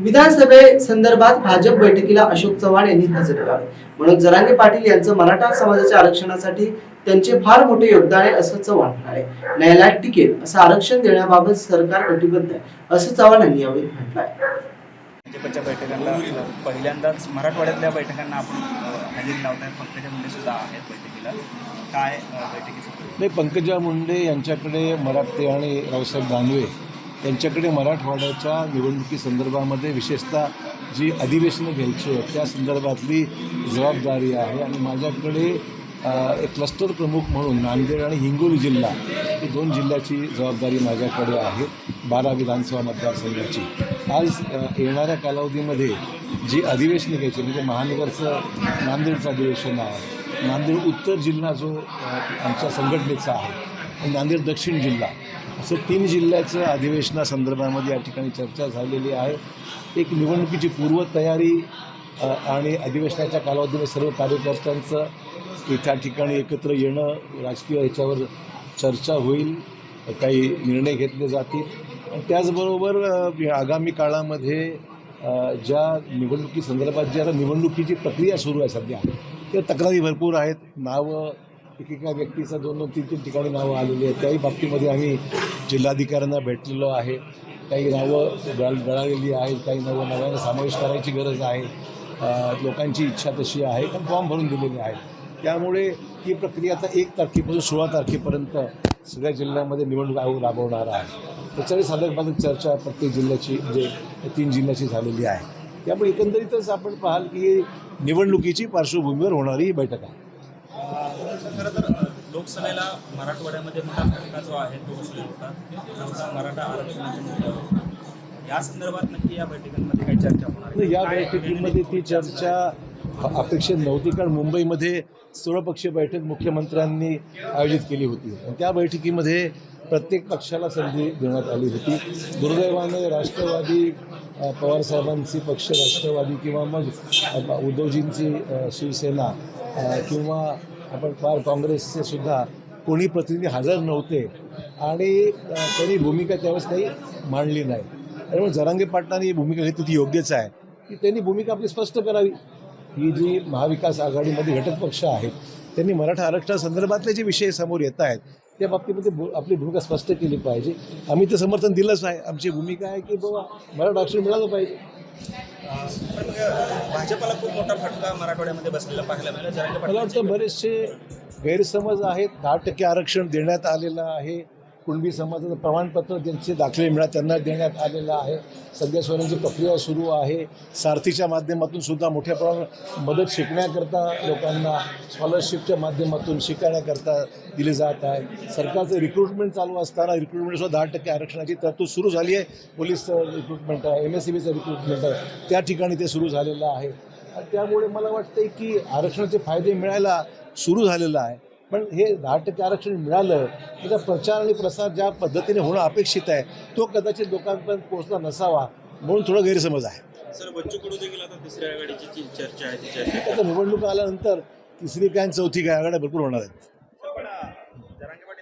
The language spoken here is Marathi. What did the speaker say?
विधानसभेसंदर्भात भाजप बैठकीला अशोक चव्हाण यांनी हजेरी लावली म्हणून जरांगे पाटील यांचं मराठा समाजाच्या आरक्षणासाठी त्यांचे फार मोठे योगदान आहे असं चव्हाण म्हणाले. न्यायालयात टिकेल असं आरक्षण देण्याबाबत सरकार कटिबद्ध आहे असं चव्हाण यांनी यावेळी म्हटलंय. भाजपच्या बैठकांना पहिल्यांदाच मराठवाड्यातल्या बैठकांना आपण हजेरी लावताय. पंकजा मुंडे सुद्धा आहेत बैठकीला. काय बैठकीचं? नाही पंकजा मुंडे यांच्याकडे मराठे आणि रावसाहेब दानवे त्यांच्याकडे मराठवाड्याच्या निवडणुकीसंदर्भामध्ये विशेषतः जी अधिवेशनं घ्यायची आहेत त्या संदर्भातली जबाबदारी आहे. आणि माझ्याकडे एक क्लस्टर प्रमुख म्हणून नांदेड आणि हिंगोली जिल्हा ही दोन जिल्ह्याची जबाबदारी माझ्याकडे आहे बारा विधानसभा मतदारसंघाची. आज येणाऱ्या कालावधीमध्ये जी अधिवेशनं घ्यायची म्हणजे महानगरचं नांदेडचं अधिवेशन आहे. नांदेड उत्तर जिल्हा जो आमच्या संघटनेचा आहे नांदेड दक्षिण जिल्हा. असं तीन जिल्ह्याचं अधिवेशनासंदर्भामध्ये या ठिकाणी चर्चा झालेली आहे. एक निवडणुकीची पूर्वतयारी आणि अधिवेशनाच्या कालावधीमध्ये सर्व कार्यकर्त्यांचं त्या ठिकाणी एकत्र येणं राजकीय ह्याच्यावर चर्चा होईल काही निर्णय घेतले जातील. त्याचबरोबर आगामी काळामध्ये ज्या निवडणुकीसंदर्भात ज्या निवडणुकीची प्रक्रिया सुरू आहे सध्या त्या तक्रारी भरपूर आहेत. नावं एकेका व्यक्तीचं दोन दोन तीन तीन ठिकाणी नावं आलेली आहेत. त्याही बाबतीमध्ये आम्ही जिल्हाधिकाऱ्यांना भेटलेलो आहे. काही नावं गळ गळालेली आहेत काही नावं नव्यानं समावेश करायची गरज आहे. लोकांची इच्छा तशी आहे पण फॉर्म भरून दिलेले आहेत. त्यामुळे ही प्रक्रिया आता एक तारखेपासून सोळा तारखेपर्यंत सगळ्या जिल्ह्यामध्ये निवडणूक आयोग राबवणार आहे. त्याच्यावेळी साधारणपणे चर्चा प्रत्येक जिल्ह्याची म्हणजे तीन जिल्ह्याची झालेली आहे. त्यामुळे एकंदरीतच आपण पाहाल की निवडणुकीची पार्श्वभूमीवर होणारी ही बैठक आहे. खरं तर लोकसभेला मराठवाड्यामध्ये मोठा फटका जो आहे तो बसलेला होता. जो होता मराठा आरक्षणाचा मुद्दा होता या संदर्भात नक्की या बैठकांमध्ये काही चर्चा होणार या बैठकीमध्ये ती चर्चा अपेक्षित नव्हती कारण मुंबईमध्ये सर्वपक्षीय बैठक मुख्यमंत्र्यांनी आयोजित केली होती. आणि त्या बैठकीमध्ये प्रत्येक पक्षाला संधी देण्यात आली होती. दुर्दैवाने राष्ट्रवादी पवारसाहेबांची पक्ष राष्ट्रवादी किंवा मग उद्धवजींची शिवसेना किंवा आपण फार काँग्रेसचे सुद्धा कोणी प्रतिनिधी हजर नव्हते आणि त्यांनी भूमिका त्यावेळेस काही मांडली नाही. त्यामुळे जरांगे पाटलांनी ही भूमिका घेतली ती योग्यच आहे. की त्यांनी भूमिका आपली स्पष्ट करावी. ही जी महाविकास आघाडीमध्ये घटक पक्ष आहेत त्यांनी मराठा आरक्षणासंदर्भातले जे विषय समोर येत आहेत त्या बाबतीमध्ये भू आपली भूमिका स्पष्ट केली पाहिजे. आम्ही ते समर्थन दिलंच आहे आमची भूमिका आहे की बाबा मराठा आरक्षण मिळालं पाहिजे. पण भाजपाला खूप मोठा फटका मराठवाड्यामध्ये बसलेला पाहायला मिळाला. मला वाटतं बरेचसे गैरसमज आहेत. दहा टक्के आरक्षण देण्यात आलेलं आहे. कुणबी समाजाचं प्रमाणपत्र ज्यांचे दाखले मिळा त्यांना देण्यात आलेलं आहे. सध्या सोन्याची प्रक्रिया सुरू आहे. सारथीच्या माध्यमातून सुद्धा मोठ्या प्रमाणात मदत शिकण्याकरता लोकांना स्कॉलरशिपच्या माध्यमातून शिकण्याकरता दिली जात आहे. सरकारचं रिक्रुटमेंट चालू असताना रिक्रुटमेंटसुद्धा दहा टक्के आरक्षणाची तरतूद सुरू झाली आहे. पोलीस रिक्रुटमेंट आहे एम एस सी बीचं रिक्रुटमेंट आहे. त्या ठिकाणी ते सुरू झालेलं आहे. आणि त्यामुळे मला वाटतं की आरक्षणाचे फायदे मिळायला सुरू झालेलं आहे. पण हे दहा टक्के आरक्षण मिळालं त्याचा प्रचार आणि प्रसार ज्या पद्धतीने होणं अपेक्षित आहे तो कदाचित लोकांपर्यंत पोहोचला नसावा म्हणून थोडा गैरसमज आहे. सर बच्चू कडू देखील आता तिसऱ्या आघाडीची चर्चा आहे आता निवडणूक आल्यानंतर तिसरी काय आणि चौथी काय आघाड्या भरपूर होणार आहेत.